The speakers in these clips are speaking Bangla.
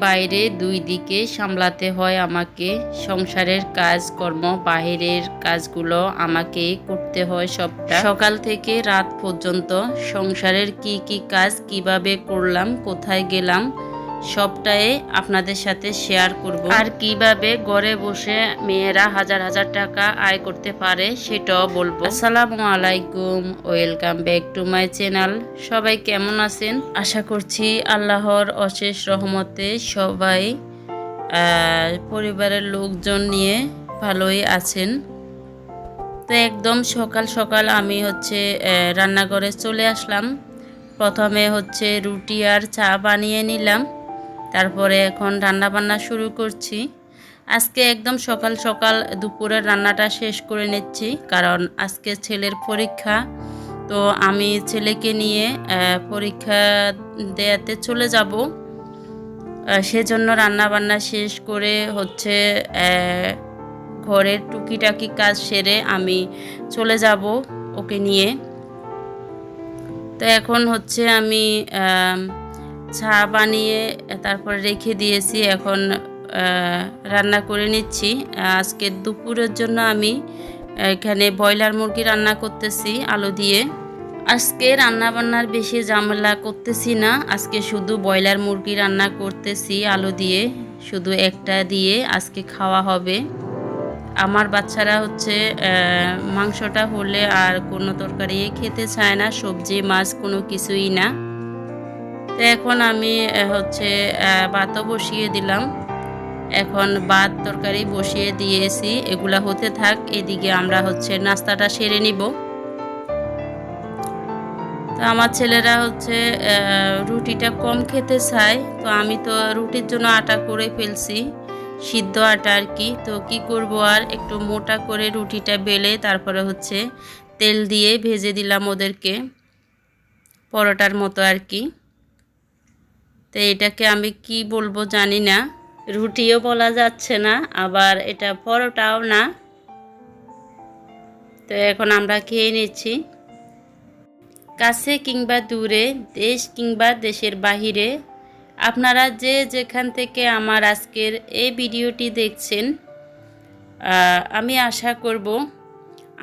বাইরে দুই দিকে সামলাতে হয় আমাকে। সংসারের কাজকর্ম, বাহিরের কাজগুলো আমাকে করতে হয় সবটা। সকাল থেকে রাত পর্যন্ত সংসারের কি কি কাজ, কীভাবে করলাম, কোথায় গেলাম সবটাই আপনাদের সাথে শেয়ার করব। আর কীভাবে ঘরে বসে মেয়েরা হাজার হাজার টাকা আয় করতে পারে সেটাও বলব। আসসালামু আলাইকুম, welcome back to my channel. সবাই কেমন আছেন? আশা করছি আল্লাহর অশেষ রহমতে সবাই পরিবারের লোকজন নিয়ে ভালোই আছেন। তো একদম সকাল সকাল আমি হচ্ছে রান্নাঘরে চলে আসলাম। প্রথমে হচ্ছে রুটি আর চা বানিয়ে নিলাম। তারপরে এখন রান্না বান্না শুরু করছি। আজকে একদম সকাল সকাল দুপুরের রান্নাটা শেষ করে নিচ্ছি কারণ আজকে ছেলের পরীক্ষা। তো আমি ছেলেকে নিয়ে পরীক্ষা দেয়াতে চলে যাব। সেজন্য রান্না বান্না শেষ করে হচ্ছে ঘরের টুকিটাকি কাজ সেরে আমি চলে যাব ওকে নিয়ে। তো এখন হচ্ছে আম, চা বানিয়ে, তারপর রেখে দিয়েছি। এখন রান্না করে নিচ্ছি। আজকে দুপুরের জন্য আমি, এখানে ব্রয়লার মুরগি রান্না করতেছি, আলু দিয়ে। আজকে রান্না বান্নার বেশি ঝামেলা করতেছি না। আজকে শুধু ব্রয়লার মুরগি রান্না করতেছি, আলু দিয়ে। শুধু একটা দিয়ে আজকে খাওয়া হবে। আমার বাচ্চারা হচ্ছে মাংসটা হলে আর কোনো তরকারি খেতে চায় না, সবজি, মাছ কোনো কিছুই না। তো এখন আমি হচ্ছে ভাতও বসিয়ে দিলাম। এখন ভাত তরকারি বসিয়ে দিয়েছি। এগুলা হতে থাক, এদিকে আমরা হচ্ছে নাস্তাটা সেরে নিব। তো আমার ছেলেরা হচ্ছে রুটিটা কম খেতে চায়। তো আমি তো রুটির জন্য আটা করে ফেলছি, সিদ্ধ আটা আর কি। তো কি করব আর, একটু মোটা করে রুটিটা বেলে তারপরে হচ্ছে তেল দিয়ে ভেজে দিলাম ওদেরকে, পরোটার মতো আর কি। তো এটাকে আমি কি বলব জানি না। রুটিও বলা যাচ্ছে না, আবার এটা পরোটাও না। তো এখন আমরা খেয়ে নিচ্ছি। কাছে কিংবা দূরে, দেশ কিংবা দেশের বাহিরে, আপনারা যে যেখান থেকে আমার আজকের এই ভিডিওটি দেখছেন আমি আশা করব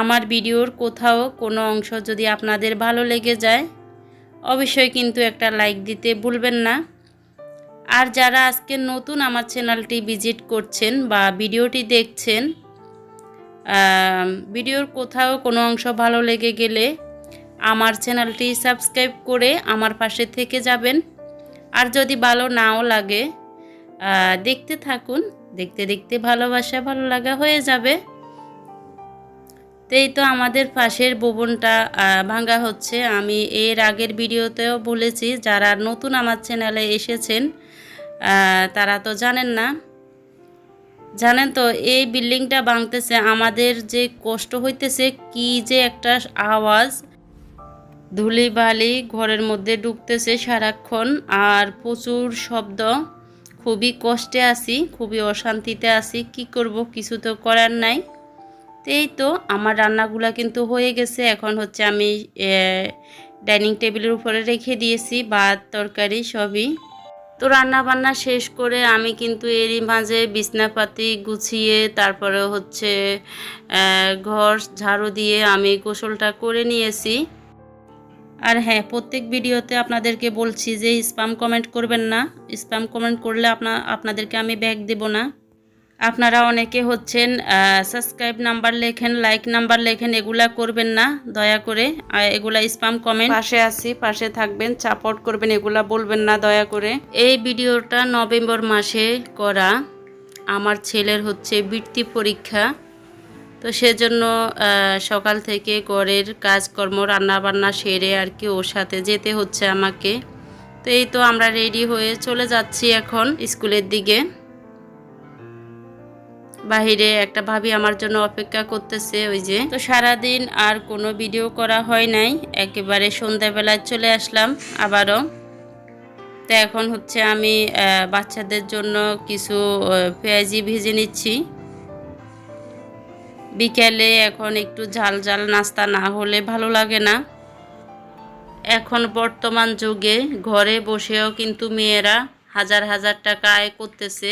আমার ভিডিওর কোথাও কোনো অংশ যদি আপনাদের ভালো লেগে যায়, অবশ্যই কিন্তু একটা লাইক দিতে ভুলবেন না। আর যারা আজকে নতুন আমার চ্যানেলটি ভিজিট করছেন বা ভিডিওটি দেখছেন ভিডিওর কোথাও কোনো অংশ ভালো লেগে গেলে আমার চ্যানেলটি সাবস্ক্রাইব করে আমার পাশে থেকে যাবেন। আর যদি ভালো নাও লাগে দেখতে থাকুন দেখতে দেখতে ভালোবাসা ভালো লাগা হয়ে যাবে। তো এই তো আমাদের পাশের ভবনটা আহ, ভাঙা হচ্ছে। আমি এর আগের ভিডিওতেও বলেছি যারা নতুন আমার চ্যানেলে এসেছেন তারা তো জানেন না। জানেন তো, এই বিল্ডিংটা ভাঙতেছে, আমাদের যে কষ্ট হইতেছে, কি যে একটা আওয়াজ। ধুলি বালি ঘরের মধ্যে ঢুকতেছে সারাক্ষণ, আর প্রচুর শব্দ। খুবই কষ্টে আছি, খুবই অশান্তিতে আছি, কি করব, কিছু তো করার নাই। এই তো, আমার রান্নাগুলা কিন্তু হয়ে গেছে, এখন হচ্ছে আমি ডাইনিং টেবিলের উপরে রেখে দিয়েছি, ভাত, তরকারি সবই। তো রান্না বান্না শেষ করে আমি কিন্তু এরই মাঝে বিছনাপাতি গুছিয়ে, তারপরে হচ্ছে ঘর ঝাড়ু দিয়ে আমি গোসলটা করে নিয়েছি। আর হ্যাঁ প্রত্যেক ভিডিওতে আপনাদেরকে বলছি যে স্প্যাম কমেন্ট করবেন না। স্প্যাম কমেন্ট করলে আপনা, আপনাদেরকে আমি ব্যাগ দেব না। আপনারা অনেকে হচ্ছেন সাবস্ক্রাইব নাম্বার লেখেন লাইক নাম্বার লেখেন এগুলা করবেন না দয়া করে। এগুলা স্প্যাম কমেন্ট পাশে আছি পাশে থাকবেন সাপোর্ট করবেন এগুলা বলবেন না দয়া করে। এই ভিডিওটা নভেম্বর মাসে করা। আমার ছেলের হচ্ছে বৃত্তি পরীক্ষা। তো সেজন্য সকাল থেকে ঘরের কাজকর্ম রান্না বান্না সেরে আর কি ওর সাথে যেতে হচ্ছে আমাকে। তো এই তো আমরা রেডি হয়ে চলে যাচ্ছি এখন স্কুলের দিকে। বাহিরে একটা ভাবি আমার জন্য অপেক্ষা করতেছে ওই যে। তো সারাদিন আর কোনো ভিডিও করা হয় নাই। একেবারে সন্ধ্যাবেলায় চলে আসলাম আবারও। তো এখন হচ্ছে আমি বাচ্চাদের জন্য কিছু পেঁয়াজি ভেজে নিচ্ছি। বিকেলে এখন একটু ঝাল ঝাল নাস্তা না হলে ভালো লাগে না। এখন বর্তমান যুগে ঘরে বসেও কিন্তু মেয়েরা হাজার হাজার টাকা আয় করতেছে।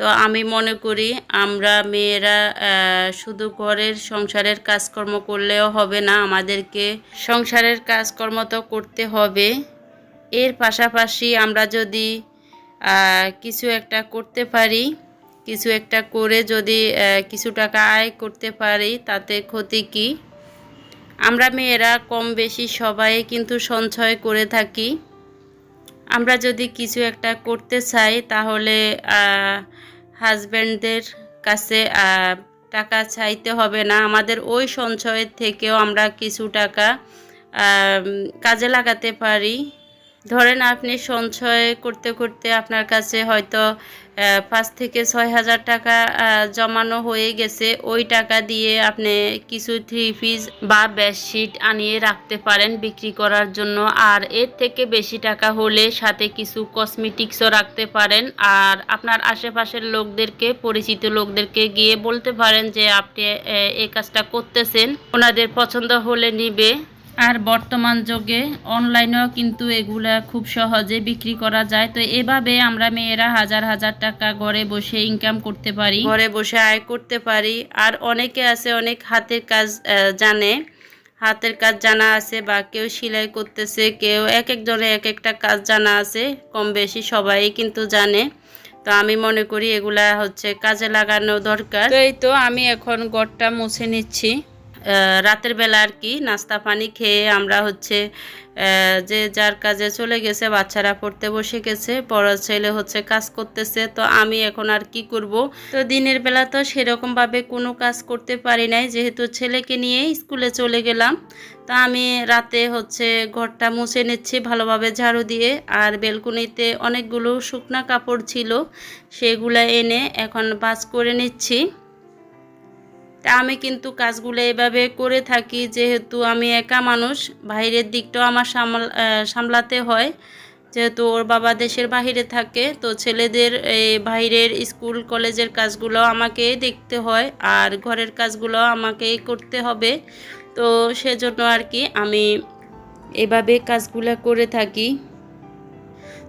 তো আমি মনে করি আমরা মেয়েরা শুধু ঘরের সংসারের কাজকর্ম করলেও হবে না, আমাদেরকে সংসারের কাজকর্ম তো করতে হবে। এর পাশাপাশি আমরা যদি কিছু একটা করতে পারি, কিছু একটা করে যদি কিছু টাকা আয় করতে পারি, তাতে ক্ষতি কি? আমরা মেয়েরা কম বেশি সবাই কিন্তু সঞ্চয় করে থাকি। আমরা যদি কিছু একটা করতে চাই, তাহলে হাজব্যান্ডদের কাছে টাকা চাইতে হবে না। আমাদের ওই সঞ্চয়ের থেকেও আমরা কিছু টাকা কাজে লাগাতে পারি। ধরেন আপনি সঞ্চয় করতে করতে আপনার কাছে হয়তো পাঁচ থেকে ছয় হাজার টাকা জমানো হয়ে গেছে। ওই টাকা দিয়ে আপনি কিছু থ্রি পিস বা বেডশিট আনিয়ে রাখতে পারেন বিক্রি করার জন্য। আর এর থেকে বেশি টাকা হলে সাথে কিছু কসমেটিক্সও রাখতে পারেন। আর আপনার আশেপাশের লোকদেরকে, পরিচিত লোকদেরকে গিয়ে বলতে পারেন যে, আপনি এই কাজটা করতেছেন। ওনাদের পছন্দ হলে নিবে। আর বর্তমান যুগে অনলাইনেও কিন্তু এগুলা খুব সহজে বিক্রি করা যায়। তো এভাবে আমরা মেয়েরা হাজার হাজার টাকা ঘরে বসে ইনকাম করতে পারি। ঘরে বসে আয় করতে পারি। আর অনেকে আছে অনেক হাতের কাজ জানে। হাতের কাজ জানা আছে বা কেউ সেলাই করতেছে কেউ এক একজনে এক একটা কাজ জানা আছে কম বেশি সবাই কিন্তু জানে। তো আমি মনে করি এগুলা হচ্ছে কাজে লাগানো দরকার। তো এই তো আমি এখন গড়টা মুছে নিচ্ছি। রাতের বেলা আর কি, নাস্তা পানি খেয়ে আমরা হচ্ছে যে যার কাজে চলে গেছে, বাচ্চারা পড়তে বসে গেছে, বড় ছেলে হচ্ছে কাজ করতেছে, তো আমি এখন আর কি করব? তো দিনের বেলা তো সেরকমভাবে কোনো কাজ করতে পারি নাই, যেহেতু ছেলেকে নিয়ে স্কুলে চলে গেলাম। তা আমি রাতে হচ্ছে ঘরটা মুছে নিচ্ছি ভালোভাবে ঝাড়ু দিয়ে, আর বেলকুনিতে অনেকগুলো শুকনা কাপড় ছিল, সেগুলো এনে এখন বাস করে নিচ্ছি। তা আমি কিন্তু কাজগুলো এভাবে করে থাকি, যেহেতু আমি একা মানুষ, বাইরের দিকটাও আমার সামাল সামলাতে হয়। যেহেতু ওর বাবা দেশের বাইরে থাকে, তো ছেলেদের এই বাইরের স্কুল, কলেজের কাজগুলো আমাকে দেখতে হয়, আর ঘরের কাজগুলো আমাকেই করতে হবে। তো সেজন্য আর কি আমি এভাবে কাজগুলো করে থাকি।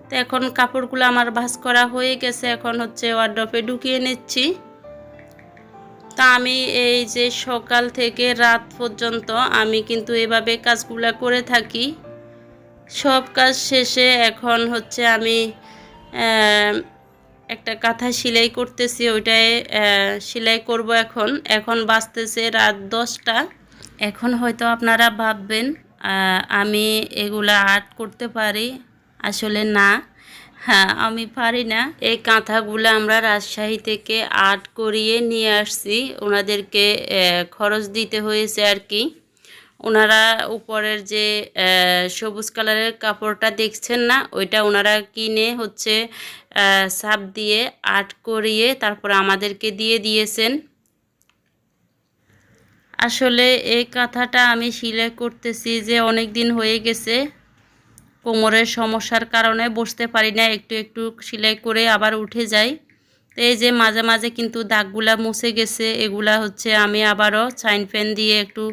তো এখন কাপড়গুলো আমার ভাস করা হয়ে গেছে, এখন হচ্ছে ওয়ার্ড্রপে ঢুকিয়ে নিচ্ছি। তা আমি এই যে সকাল থেকে রাত পর্যন্ত আমি কিন্তু এভাবে কাজগুলো করে থাকি। সব কাজ শেষে এখন হচ্ছে আমি একটা কাঁথা সেলাই করতেছি ওইটাই আহ, সেলাই করব এখন। এখন বাঁচতেছে রাত দশটা। এখন হয়তো আপনারা ভাববেন আমি এগুলা আর্ট করতে পারি। আসলে না। হ্যাঁ আমি পারি না। এই কাঁথাগুলো আমরা রাজশাহী থেকে আর্ট করিয়ে নিয়ে আসছি। ওনাদেরকে খরচ দিতে হয়েছে আর কি। ওনারা উপরের যে সবুজ কালারের কাপড়টা দেখছেন না, ওইটা ওনারা কিনে হচ্ছে ছাপ দিয়ে আর্ট করিয়ে তারপর আমাদেরকে দিয়ে দিয়েছেন। আসলে এই কাঁথাটা আমি সিলাই করতেছি যে অনেক দিন হয়ে গেছে। কোমরের সমস্যার কারণে বসতে পারি না, একটু একটু সেলাই করে আবার উঠে যাই। তো এই যে মাঝে মাঝে কিন্তু দাগগুলা মুছে গেছে, এগুলা হচ্ছে আমি আবারও চাইন পেন দিয়ে একটু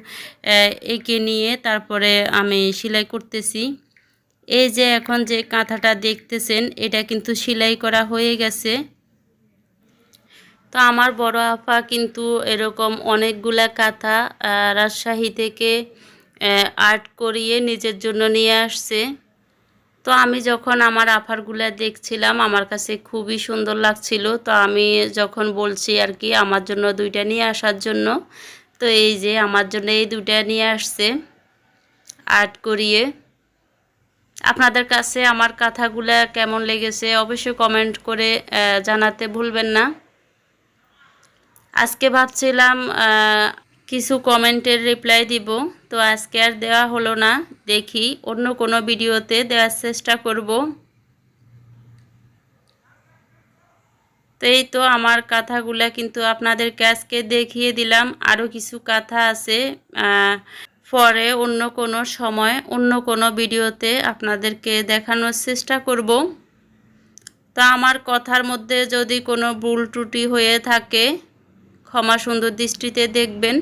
এঁকে নিয়ে তারপরে আমি সেলাই করতেছি। এই যে এখন যে কাঁথাটা দেখতেছেন, এটা কিন্তু সেলাই করা হয়ে গেছে। তো আমার বড় আপা কিন্তু এরকম অনেকগুলা কাঁথা রাজশাহী থেকে আর্ট করিয়ে নিজের জন্য নিয়ে আসছে। তো আমি যখন আমার আফারগুলা দেখছিলাম, আমার কাছে খুবই সুন্দর লাগছিল। তো আমি যখন বলছি আর কি, আমার জন্য দুইটা নিয়ে আসার জন্য, তো এই যে আমার জন্য এই দুইটা নিয়ে আসছে। আর্ট করিয়ে। আপনাদের কাছে আমার কথাগুলো কেমন লেগেছে অবশ্যই কমেন্ট করে জানাতে ভুলবেন না। আজকে ভাবছিলাম কিছু কমেন্টের রিপ্লাই দিব। তো আজকে আর দেওয়া হলো না। দেখি অন্য কোনো ভিডিওতে দেওয়ার চেষ্টা করব। তো এই তো আমার কথাগুলা কিন্তু আপনাদেরকে আজকে দেখিয়ে দিলাম। আরও কিছু কথা আছে পরে অন্য কোনো সময় অন্য কোনো ভিডিওতে আপনাদেরকে দেখানোর চেষ্টা করব। তা আমার কথার মধ্যে যদি কোনো ভুল ত্রুটি হয়ে থাকে, ক্ষমা সুন্দর দৃষ্টিতে দেখবেন।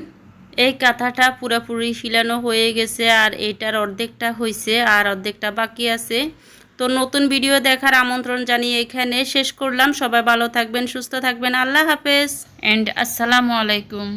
এই কাঁথাটা পুরোপুরি ফিলানো হয়ে গেছে আর এটার অর্ধেকটা হয়েছে আর অর্ধেকটা বাকি আছে। তো নতুন ভিডিও দেখার আমন্ত্রণ জানিয়ে এখানে শেষ করলাম। সবাই ভালো থাকবেন, সুস্থ থাকবেন। আল্লাহ হাফেজ। অ্যান্ড আসসালামু আলাইকুম।